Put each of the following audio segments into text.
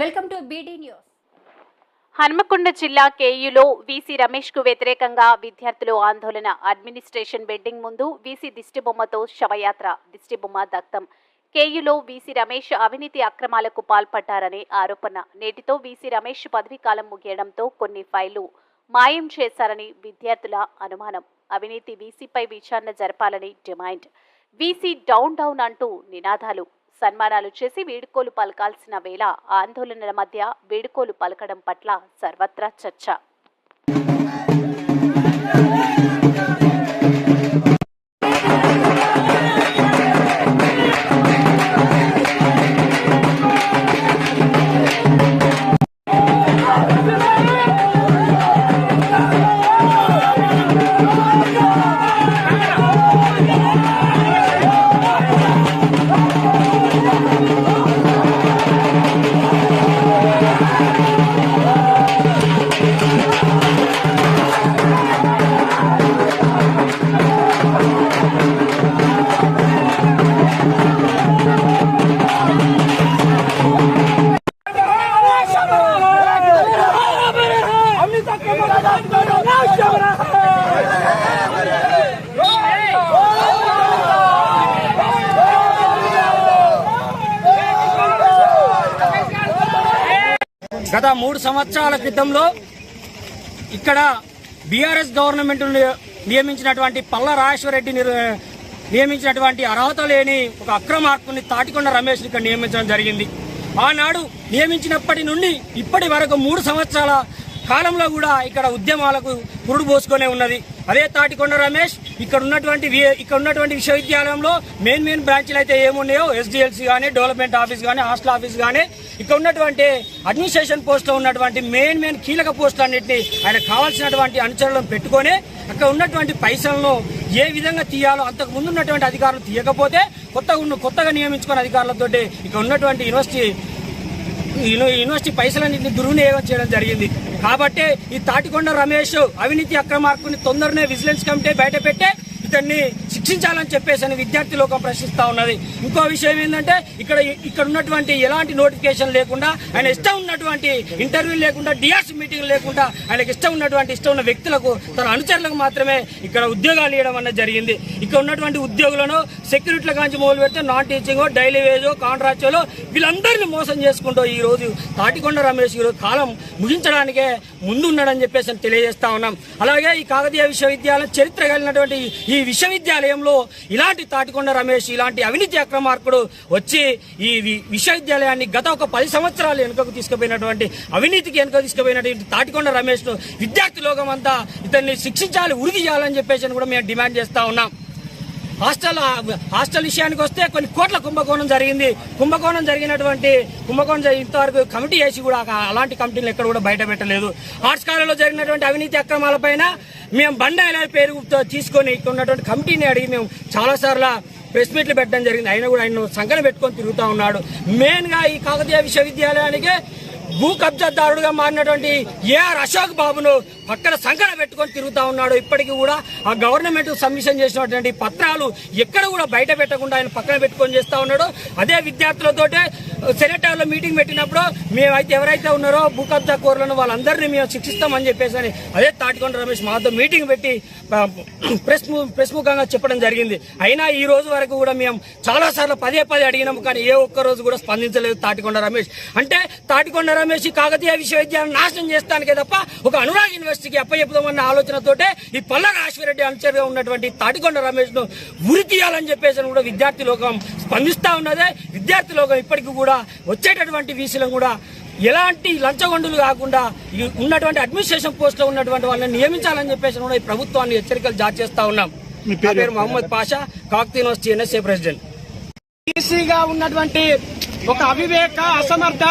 Welcome to BD news Hanamkonda జిల్లా కేయులో VC రమేష్కు వ్యతిరేకంగా విద్యార్థులు ఆందోళన. అడ్మినిస్ట్రేషన్ బిల్డింగ్ ముందు వీసీ దిష్టిబొమ్మతో శవయాత్ర దిష్టిబొమ్మ దగ్ధం. కేయులో వీసీ రమేష్ అవినీతి అక్రమాలకు పాల్పడ్డారనే ఆరోపణ. నేటితో వీసీ రమేష్ పదవీ కాలం ముగియడంతో కొన్ని ఫైళ్ళు మాయం చేశారని విద్యార్థుల అనుమానం. అవినీతి వీసీపై విచారణ జరపాలని డిమాండ్. వీసీ డౌన్ డౌన్ అంటూ నినాదాలు. సన్మానాలు చేసి వేడుకోలు పలకాల్సిన వేళ ఆందోళనల మధ్య వేడుకోలు పలకడం పట్ల సర్వత్రా చర్చ. గత మూడు సంవత్సరాల క్రితంలో ఇక్కడ బీఆర్ఎస్ గవర్నమెంట్ నియమించినటువంటి పల్ల రాజేశ్వరరెడ్డి నియమించినటువంటి అర్హత లేని ఒక అక్రమార్కుని తాటికొండ రమేష్ ఇక్కడ నియమించడం జరిగింది. ఆనాడు నియమించినప్పటి నుండి ఇప్పటి వరకు మూడు సంవత్సరాల కాలంలో కూడా ఇక్కడ ఉద్యమాలకు పురుడు పోసుకొనే ఉన్నది. అదే తాటికొండ రమేష్ ఇక్కడ ఉన్నటువంటి ఇక్కడ ఉన్నటువంటి విశ్వవిద్యాలయంలో మెయిన్ మెయిన్ బ్రాంచ్లు అయితే ఏమున్నాయో ఎస్డిఎల్సి కానీ డెవలప్మెంట్ ఆఫీస్ కానీ హాస్టల్ ఆఫీస్ కానీ ఇక్కడ ఉన్నటువంటి అడ్మినిస్ట్రేషన్ పోస్ట్లో ఉన్నటువంటి మెయిన్ మెయిన్ కీలక పోస్టులు అన్నింటినీ ఆయన కావాల్సినటువంటి అనుచరులను పెట్టుకొని అక్కడ ఉన్నటువంటి పైసలను ఏ విధంగా తీయాలో అంతకు ముందు ఉన్నటువంటి అధికారులు తీయకపోతే కొత్తగా కొత్తగా నియమించుకున్న అధికారులతోటి ఇక్కడ ఉన్నటువంటి యూనివర్సిటీ యూనివర్సిటీ పైసలన్నింటినీ దుర్వినియోగం చేయడం జరిగింది. కాబట్టి ఈ తాటికొండ రమేష్ అవినీతి అక్రమార్కుని తొందరనే విజిలెన్స్ కమిటీ బయట పెట్టే ఇతన్ని శిక్షించాలని చెప్పేసి అని విద్యార్థి లోకం ప్రశ్నిస్తా ఉన్నది. ఇంకో విషయం ఏంటంటే ఇక్కడ ఇక్కడ ఉన్నటువంటి ఎలాంటి నోటిఫికేషన్ లేకుండా ఆయన ఇష్టం ఉన్నటువంటి ఇంటర్వ్యూ లేకుండా డిఆర్సీ మీటింగ్ లేకుండా ఆయనకి ఇష్టం ఉన్నటువంటి ఇష్టం ఉన్న వ్యక్తులకు తన అనుచరులకు మాత్రమే ఇక్కడ ఉద్యోగాలు ఇవ్వడం అనేది జరిగింది. ఇక్కడ ఉన్నటువంటి ఉద్యోగులను సెక్యూరిటీల కాంచి మొదలు పెడితే నాన్ టీచింగ్ డైలీ వేజో కాంట్రాక్చువల్ వీళ్ళందరినీ మోసం చేసుకుంటూ ఈ రోజు తాటికొండ రమేష్ ఈ కాలం ముగించడానికే ముందు ఉన్నాడని చెప్పేసి అని తెలియజేస్తా ఉన్నాం. అలాగే ఈ కాకతీయ విశ్వవిద్యాలయం చరిత్ర కలిగినటువంటి ఈ విశ్వవిద్యాలయం విశ్వవిద్యాలయంలో ఇలాంటి తాటికొండ రమేష్ ఇలాంటి అవినీతి అక్రమార్కుడు వచ్చి ఈ విశ్వవిద్యాలయాన్ని గత ఒక పది సంవత్సరాలు వెనుకకు తీసుకుపోయినటువంటి అవినీతికి వెనుక తీసుకుపోయినటువంటి తాటికొండ రమేష్ను విద్యార్థి లోకం అంతా ఇతన్ని శిక్షించాలి ఉరిగి చేయాలని చెప్పేసి అని కూడా మేము డిమాండ్ చేస్తా ఉన్నాం. హాస్టల్ హాస్టల్ విషయానికి వస్తే కొన్ని కోట్ల కుంభకోణం జరిగింది. కుంభకోణం జరిగినటువంటి కుంభకోణం ఇంతవరకు కమిటీ వేసి కూడా అలాంటి కమిటీలు ఎక్కడ కూడా బయట పెట్టలేదు. ఆర్ట్స్ కాలేజీలో జరిగినటువంటి అవినీతి అక్రమాలపైన మేము బండాయిల పేరు తీసుకొని ఇక్కడ ఉన్నటువంటి కమిటీని అడిగి మేము చాలాసార్లు ప్రెస్ మీట్లు పెట్టడం జరిగింది. ఆయన కూడా ఆయన సంఘన పెట్టుకొని తిరుగుతూ ఉన్నాడు. మెయిన్గా ఈ కాకతీయ విశ్వవిద్యాలయానికి భూ కబ్జాదారుడుగా మారినటువంటి ఏఆర్ అశోక్ బాబును పక్కన సంకన పెట్టుకొని తిరుగుతా ఉన్నాడు. ఇప్పటికీ కూడా ఆ గవర్నమెంట్ సబ్మిషన్ చేసినటువంటి పత్రాలు ఎక్కడ కూడా బయట పెట్టకుండా ఆయన పక్కన పెట్టుకొని చేస్తా ఉన్నాడు. అదే విద్యార్థులతోటే సెనేటర్లో మీటింగ్ పెట్టినప్పుడు మేమైతే ఎవరైతే ఉన్నారో భూ కబ్జా కోరులను వాళ్ళందరినీ మేము శిక్షిస్తామని చెప్పేసి అని అదే తాటికొండ రమేష్ మాతో మీటింగ్ పెట్టి ప్రెస్ ము- ప్రెస్ ముఖంగా చెప్పడం జరిగింది. అయినా ఈ రోజు వరకు కూడా మేము చాలా సార్లు పదే పదే అడిగినాము కానీ ఏ ఒక్క రోజు కూడా స్పందించలేదు తాటికొండ రమేష్. అంటే తాటికొండ రమేష్ ఈ కాకతీయ విశ్వవిద్యాలయం నాశనం చేస్తానికే తప్ప ఒక అనురాగ్ యూనివర్సిటీకి అప్పచెప్పుదామన్న ఆలోచనతోటే ఈ పల్ల రాశ్వరెడ్డి అనుచరుగా ఉన్నటువంటి తాటికొండ రమేష్ను ఉరి తీయాలని చెప్పేసి కూడా విద్యార్థి లోకం స్పందిస్తా ఉన్నదే. విద్యార్థి లోకం ఇప్పటికీ కూడా వచ్చేటటువంటి వీసీలను కూడా ఎలాంటి లంచగొండులు కాకుండా ఉన్నటువంటి అడ్మినిస్ట్రేషన్ పోస్ట్లో ఉన్నటువంటి వాళ్ళని నియమించాలని చెప్పేసి కూడా ఈ ప్రభుత్వాన్ని హెచ్చరికలు జారీ చేస్తా ఉన్నాం. నా పేరు Mohammed Pasha Kakatiya University NSA president. బీసీగా ఉన్నటువంటి ఒక అవివేక అసమర్థ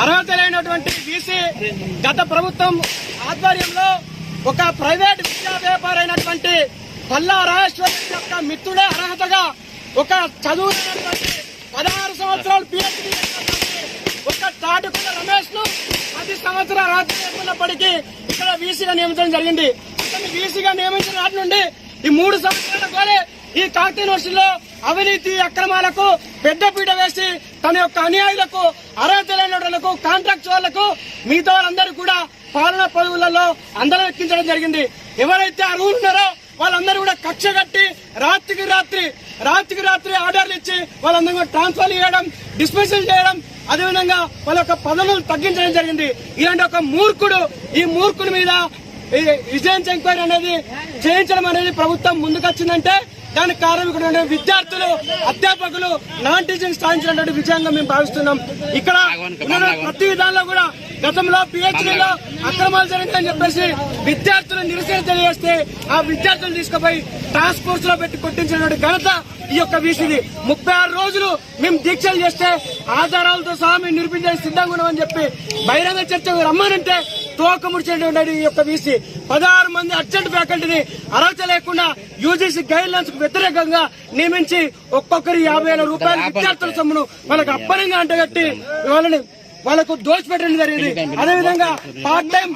అర్హత లేనటువంటి బీసీ గత ప్రభుత్వం ఆధ్వర్యంలో ఒక ప్రైవేట్ విద్యా వ్యాపారైనటువంటి పల్లా రాజేశ్వర యొక్క మిత్రుడే అర్హతగా ఒక చదువు లేనటువంటి పదహారు సంవత్సరాలు పిహెచ్డి ఒక తాటుకుల రమేష్ను పది సంవత్సరాలు అర్హత లేకున్నప్పటికీ ఇక్కడ వీసీగా నియమించడం జరిగింది. అతన్ని వీసీగా నియమించిన నాటి నుండి ఈ మూడు సంవత్సరాల కూడా ఈ కాకతీయ యూనివర్సిటీలో అవినీతి అక్రమాలకు పెద్దపీట వేసి తన యొక్క అనుయాయులకు అర్హత వాళ్ళకు కాంట్రాక్ట్ వాళ్ళకు మిగతా వాళ్ళందరూ కూడా పాలన పదవులలో అందరూ ఎక్కించడం జరిగింది. ఎవరైతే అర్హులున్నారో వాళ్ళందరూ కూడా కక్ష కట్టి రాత్రికి రాత్రి రాత్రికి రాత్రి ఆర్డర్లు ఇచ్చి వాళ్ళందరూ ట్రాన్స్ఫర్ చేయడం డిస్మిసల్ చేయడం అదేవిధంగా వాళ్ళ యొక్క పదవులను తగ్గించడం జరిగింది. ఇలాంటి ఒక మూర్ఖుడు ఈ మూర్ఖుడి మీద విజిలెన్స్ ఎంక్వైరీ అనేది చేయించడం అనేది ప్రభుత్వం ముందుకొచ్చిందంటే దానికి కారణం విద్యార్థులు అధ్యాపకులు నాన్ టీచింగ్ సాధించినటువంటి విజయంగా మేము భావిస్తున్నాం. ఇక్కడ ప్రతి విధానంలో కూడా గతంలో పిహెచ్డీలో అక్రమాలు జరిగిందని చెప్పేసి విద్యార్థులు నిరసన తెలియజేస్తే ఆ విద్యార్థులు తీసుకుపోయి టాస్క్ ఫోర్స్లో పెట్టి కొట్టించినటువంటి ఘనత ఈ యొక్క వీసీది. ముప్పై ఆరు రోజులు మేము దీక్షలు చేస్తే ఆధారాలతో సహా మేము నిరూపించడానికి సిద్ధంగా ఉన్నామని చెప్పి బహిరంగ చర్చకు రమ్మనంటే తోక ముడిచేటువంటి ఈ యొక్క వీసీ. పదహారు మంది అర్జెంట్ ఫ్యాకల్టీని అర్హత లేకుండా యూజీసీ గైడ్ లైన్స్కు వ్యతిరేకంగా నియమించి ఒక్కొక్కరి యాభై వేల రూపాయల విద్యార్థుల సొమ్మును వాళ్ళకి అప్పనంగా అంటగట్టి వాళ్ళని వాళ్ళకు దోచిపెట్టడం జరిగింది. అదేవిధంగా పార్ట్ టైం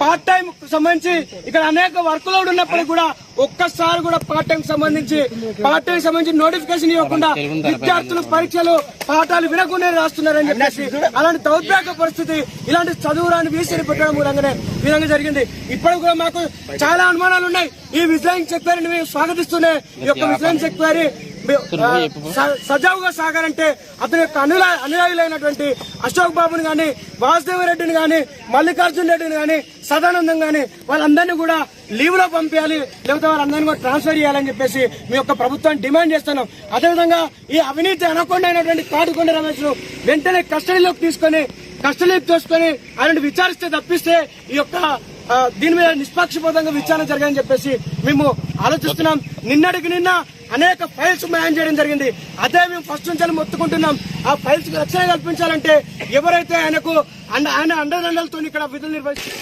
పార్ట్ టైం సంబంధించి ఇక్కడ అనేక వర్క్ లోడ్ ఉన్నప్పటికీ కూడా ఒక్కసారి కూడా పార్ట్ టైం సంబంధించి పార్ట్ టైం సంబంధించి నోటిఫికేషన్ ఇవ్వకుండా విద్యార్థులు పరీక్షలు పాఠాలు వినకుండా రాస్తున్నారని చెప్పేసి అలాంటి దౌర్భాగ్య పరిస్థితి ఇలాంటి చదువురాని వీసీని పెట్టడం మూలంగానే విధంగా జరిగింది. ఇప్పుడు కూడా మాకు చాలా అనుమానాలు ఉన్నాయి ఈ విజిలెన్స్ ఎంక్వైరీని మేము స్వాగతిస్తూనే ఈ యొక్క ఆ, స- సజావుగా సాగాలంటే అతని యొక్క అనులా అనుయాయులైనటువంటి అశోక్ బాబుని గాని వాసుదేవ రెడ్డిని గాని మల్లికార్జున రెడ్డిని గాని సదానందం గాని వాళ్ళందరినీ కూడా లీవ్లో పంపించాలి లేకపోతే వాళ్ళందరినీ కూడా ట్రాన్స్ఫర్ చేయాలని చెప్పేసి మీ యొక్క ప్రభుత్వాన్ని డిమాండ్ చేస్తున్నాం. అదేవిధంగా ఈ అవినీతి అనకొండ అయినటువంటి కాటుకొండ రమేష్ వెంటనే కస్టడీలోకి తీసుకొని కస్టడీలోకి తీసుకొని ఆయన విచారిస్తే తప్పిస్తే ఈ యొక్క దీని మీద నిష్పక్షపాతంగా విచారణ జరగాలని చెప్పేసి మేము ఆలోచిస్తున్నాం. నిన్నటికి నిన్న అనేక ఫైల్స్ మ్యాన్ చేయడం జరిగింది. అదే మేము ఫస్ట్ నుంచి మొత్తుకుంటున్నాం. ఆ ఫైల్స్ రక్షణ కల్పించాలంటే ఎవరైతే ఆయనకు అండ ఆయన అండదండలతో ఇక్కడ విధులు నిర్వహిస్తారు